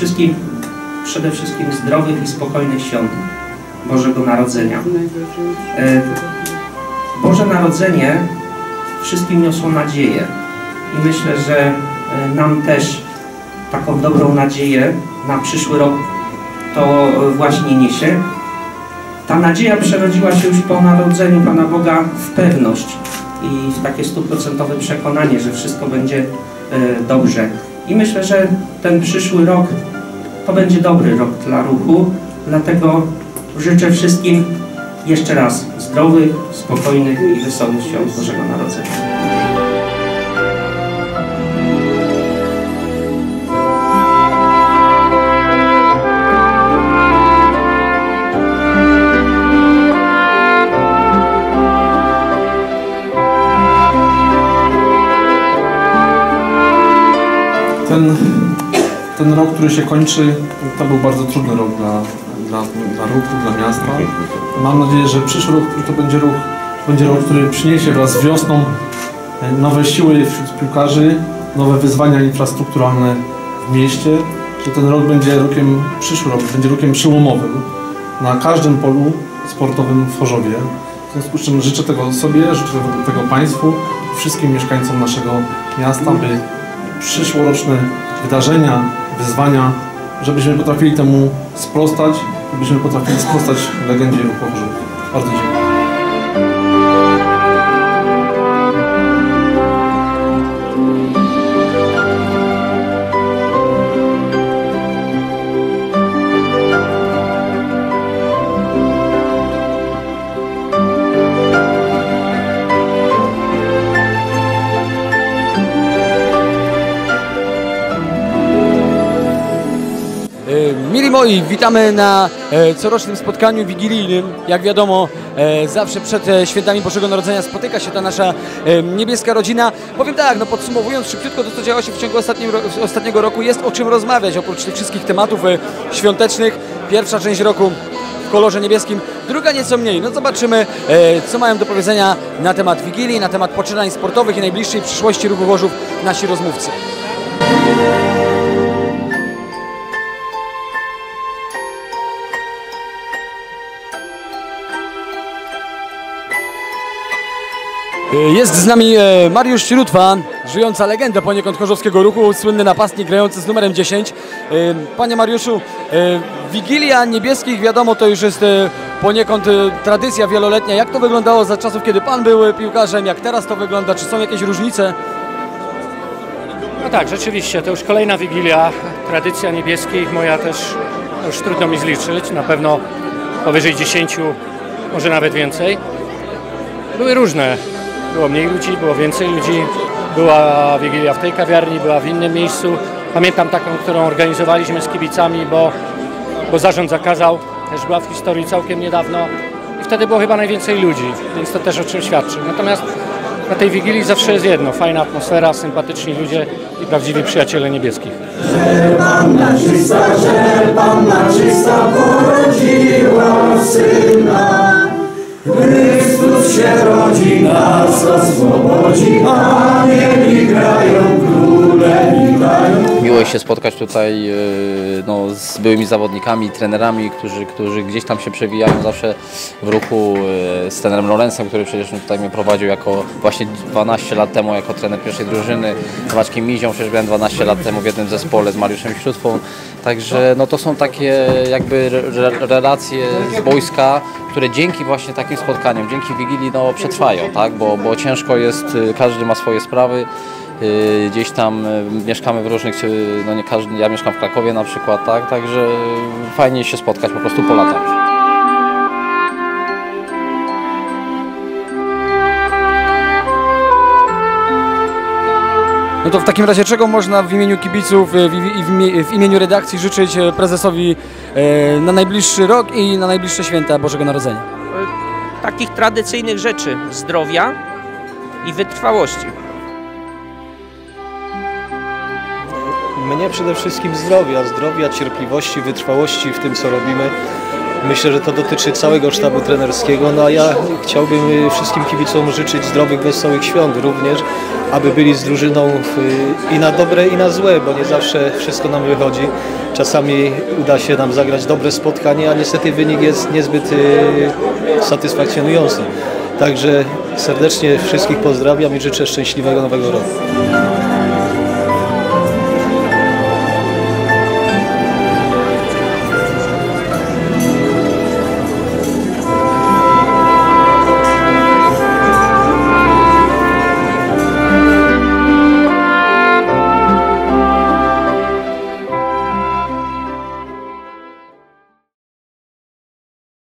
wszystkim, przede wszystkim zdrowych i spokojnych świąt Bożego Narodzenia. E, Boże Narodzenie wszystkim niosło nadzieję i myślę, że e, nam też taką dobrą nadzieję na przyszły rok to e, właśnie niesie. Ta nadzieja przerodziła się już po narodzeniu Pana Boga w pewność i w takie stuprocentowe przekonanie, że wszystko będzie dobrze. I myślę, że ten przyszły rok to będzie dobry rok dla ruchu, dlatego życzę wszystkim jeszcze raz zdrowych, spokojnych i wesołych świąt Bożego Narodzenia. Ten rok, który się kończy, to był bardzo trudny rok dla, dla, dla ruchu, dla miasta. Mam nadzieję, że przyszły rok to będzie rok, będzie rok, który przyniesie wraz z wiosną e, nowe siły wśród piłkarzy, nowe wyzwania infrastrukturalne w mieście, że ten rok będzie rokiem, przyszły rok będzie rokiem przełomowym na każdym polu sportowym w Chorzowie. W związku z czym życzę tego sobie, życzę tego Państwu, wszystkim mieszkańcom naszego miasta, by przyszłoroczne wydarzenia, wyzwania, żebyśmy potrafili temu sprostać, żebyśmy potrafili sprostać legendzie ruchu Chorzów. Bardzo dziękuję. Moi, witamy na e, corocznym spotkaniu wigilijnym. Jak wiadomo, e, zawsze przed e, świętami Bożego Narodzenia spotyka się ta nasza niebieska rodzina. Powiem tak, no podsumowując szybciutko to, co działo się w ciągu ostatniego roku, jest o czym rozmawiać, oprócz tych wszystkich tematów świątecznych. Pierwsza część roku w kolorze niebieskim, druga nieco mniej. No zobaczymy, co mają do powiedzenia na temat Wigilii, na temat poczynań sportowych i najbliższej przyszłości ruchu Chorzów nasi rozmówcy. Jest z nami e, Mariusz Śródwa, żyjąca legenda poniekąd chorzowskiego ruchu, słynny napastnik grający z numerem 10. E, Panie Mariuszu, e, Wigilia Niebieskich wiadomo to już jest poniekąd tradycja wieloletnia. Jak to wyglądało za czasów, kiedy Pan był piłkarzem? Jak teraz to wygląda? Czy są jakieś różnice? No tak, rzeczywiście, to już kolejna Wigilia, tradycja niebieskich, moja też no już trudno mi zliczyć, na pewno powyżej 10, może nawet więcej. Były różne, było mniej ludzi, było więcej ludzi, była Wigilia w tej kawiarni, była w innym miejscu. Pamiętam taką, którą organizowaliśmy z kibicami, bo, bo zarząd zakazał, też była w historii całkiem niedawno i wtedy było chyba najwięcej ludzi, więc to też o czym świadczy. Natomiast na tej Wigilii zawsze jest jedno, fajna atmosfera, sympatyczni ludzie i prawdziwi przyjaciele niebieskich. Panna czysta, że Panna czysta porodziła Syna. Się rodzi, nas oswobodzi, anieli grają. Miło się spotkać tutaj yy, no, z byłymi zawodnikami, trenerami, którzy, którzy gdzieś tam się przewijają zawsze w ruchu yy, z trenerem Lorenzem, który przecież tutaj mnie prowadził jako właśnie 12 lat temu jako trener pierwszej drużyny, z Maćkiem Mizią przecież byłem 12 lat temu w jednym zespole z Mariuszem Śródwą. Także no, to są takie jakby re, relacje z boiska, które dzięki właśnie takim spotkaniom, dzięki Wigilii no, przetrwają, tak? bo, bo ciężko jest, yy, każdy ma swoje sprawy. Yy, Gdzieś tam yy, mieszkamy w różnych, yy, no nie każdy, ja mieszkam w Krakowie na przykład, tak, także fajnie się spotkać po prostu po latach. No to w takim razie czego można w imieniu kibiców w, i w, imie- w imieniu redakcji życzyć prezesowi na najbliższy rok i na najbliższe święta Bożego Narodzenia? takich tradycyjnych rzeczy zdrowia i wytrwałości. Mnie przede wszystkim zdrowia, zdrowia, cierpliwości, wytrwałości w tym, co robimy. Myślę, że to dotyczy całego sztabu trenerskiego, no a ja chciałbym y, wszystkim kibicom życzyć zdrowych, wesołych świąt również, aby byli z drużyną y, i na dobre, i na złe, bo nie zawsze wszystko nam wychodzi. Czasami uda się nam zagrać dobre spotkanie, a niestety wynik jest niezbyt y, satysfakcjonujący. Także serdecznie wszystkich pozdrawiam i życzę szczęśliwego nowego roku.